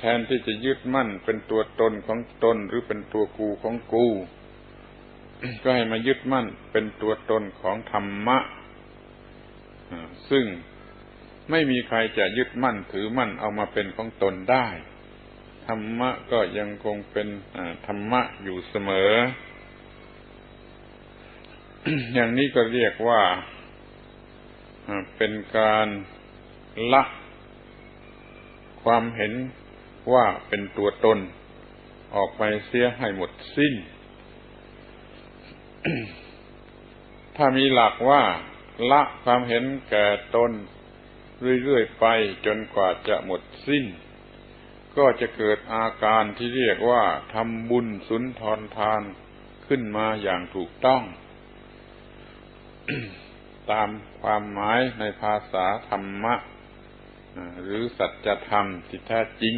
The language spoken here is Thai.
แทนที่จะยึดมั่นเป็นตัวตนของตนหรือเป็นตัวกูของกู ก็ให้มายึดมั่นเป็นตัวตนของธรรมะ ซึ่งไม่มีใครจะยึดมั่นถือมั่นเอามาเป็นของตนได้ ธรรมะก็ยังคงเป็นธรรมะอยู่เสมอ อย่างนี้ก็เรียกว่าเป็นการละความเห็น ว่าเป็นตัวตน ออกไปเสียให้หมดสิ้น ถ้ามีหลักว่าละความเห็นแก่ตนเรื่อยๆไปจนกว่าจะหมดสิ้น ก็จะเกิดอาการที่เรียกว่าทำบุญสุนทรทานขึ้นมาอย่างถูกต้อง ตามความหมายในภาษาธรรมะ หรือสัจธรรมที่แท้จริง